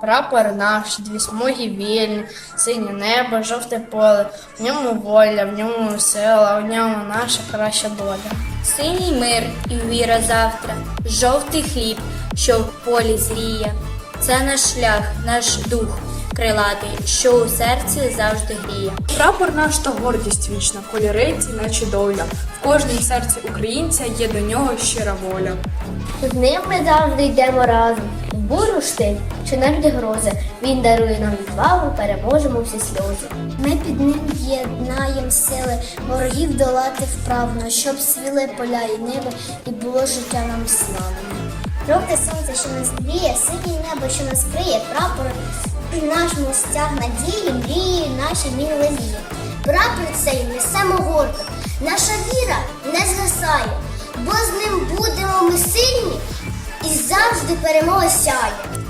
Прапор наш, дві смуги вільні, синє небо, жовте поле, в ньому воля, в ньому сила, в ньому наша краща доля. Синій мир і віра завтра, жовтий хліб, що в полі зріє. Це наш шлях, наш дух крилатий, що у серці завжди гріє. Прапор наш та гордість вічна, кольори ці наче доля. В кожній серці українця є до нього щира воля. З ним ми завжди йдемо разом. В бурю штиль чи навіть грози. Він дарує нам відвагу, переможемо всі сльози. Ми під ним єднаєм сили, ворогів долати вправно, щоб свіли поля і небо, і було життя нам славне. Жовте сонце, що нас гріє, синє небо, що нас криє, прапор наш мостяг надії, мрії наші веліє. Прапор цей несемо гордо, наша віра не згасає, бо з ним будемо ми сильні і завжди перемога сяє.